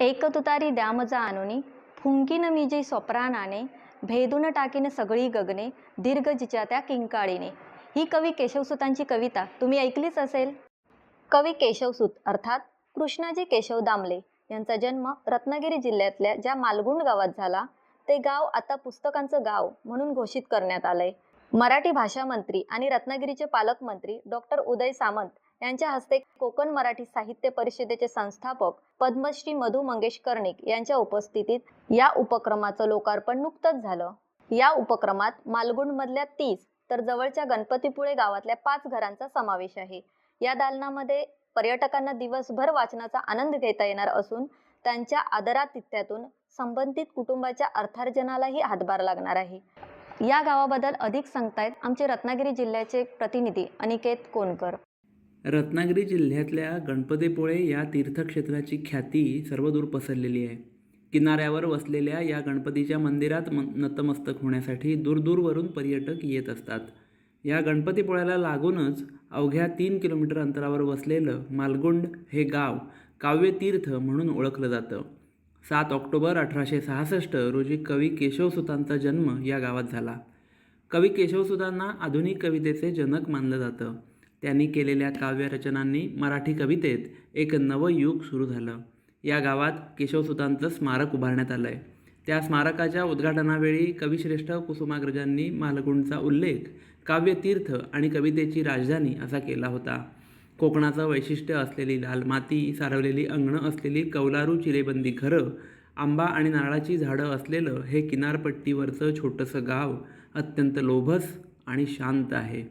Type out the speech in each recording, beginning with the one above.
एक तुतारी द्यामजा आणुनी फुंकीन मी जे स्वप्राणाने भेदून टाकीन सगळी गगने दीर्घ जिच्या त्या किंकाळीने. ही कवी केशवसुतांची कविता तुम्ही ऐकलीच असेल? कवी केशवसूत अर्थात कृष्णाजी केशव दामले यांचा जन्म रत्नागिरी जिल्ह्यातल्या ज्या मालगुंड गावात झाला ते गाव आता पुस्तकांचं गाव म्हणून घोषित करण्यात आलंय. मराठी भाषा मंत्री आणि रत्नागिरीचे पालकमंत्री डॉक्टर उदय सामंत यांच्या हस्ते कोकण मराठी साहित्य परिषदेचे संस्थापक पद्मश्री मधु मंगेश कर्णिक यांच्या उपस्थितीत या उपक्रमाचं लोकार्पण नुकतंच झालं. या उपक्रमात मालगुंडमधल्या तीस तर जवळच्या गणपतीपुळे गावातल्या पाच घरांचा समावेश आहे. या दालनामध्ये पर्यटकांना दिवसभर वाचनाचा आनंद घेता येणार असून त्यांच्या आदरातिथ्यातून संबंधित कुटुंबाच्या अर्थार्जनालाही हातभार लागणार आहे. या गावाबद्दल अधिक सांगतायत आमचे रत्नागिरी जिल्ह्याचे प्रतिनिधी अनिकेत कोनकर. रत्नागिरी जिल्ह्यातल्या गणपतीपुळे या तीर्थक्षेत्राची ख्याती सर्वदूर पसरलेली आहे. किनाऱ्यावर वसलेल्या या गणपतीच्या मंदिरात म नतमस्तक होण्यासाठी दूरदूरवरून पर्यटक येत असतात. या गणपतीपुळ्याला लागूनच अवघ्या तीन किलोमीटर अंतरावर वसलेलं मालगुंड हे गाव काव्यतीर्थ म्हणून ओळखलं जातं. सात ऑक्टोबर अठराशे सहासष्ट रोजी कवी केशवसुतांचा जन्म या गावात झाला. कवी केशवसुतांना आधुनिक कवितेचे जनक मानलं जातं. त्यांनी केलेल्या काव्यरचनांनी मराठी कवितेत एक नवं युग सुरू झालं. या गावात केशवसुतांचं स्मारक उभारण्यात आलं आहे त्या स्मारकाच्या उद्घाटनावेळी कविश्रेष्ठ कुसुमाग्रजांनी मालगुंडचा उल्लेख काव्यतीर्थ आणि कवितेची राजधानी असा केला होता. कोकणाचं वैशिष्ट्य असलेली लाल माती सारवलेली अंगणं असलेली कौलारू चिरेबंदी घरं आंबा आणि नारळाची झाडं असलेलं हे किनारपट्टीवरचं छोटंसं गाव अत्यंत लोभस आणि शांत आहे.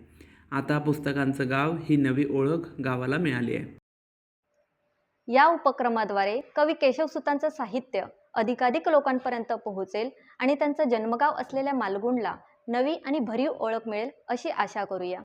आता पुस्तकांचं गाव ही नवी ओळख गावाला मिळाली आहे. या उपक्रमाद्वारे कवी केशवसुतांचं साहित्य अधिकाधिक लोकांपर्यंत पोहोचेल आणि त्यांचं जन्मगाव असलेल्या मालगुंडला नवी आणि भरीव ओळख मिळेल अशी आशा करूया.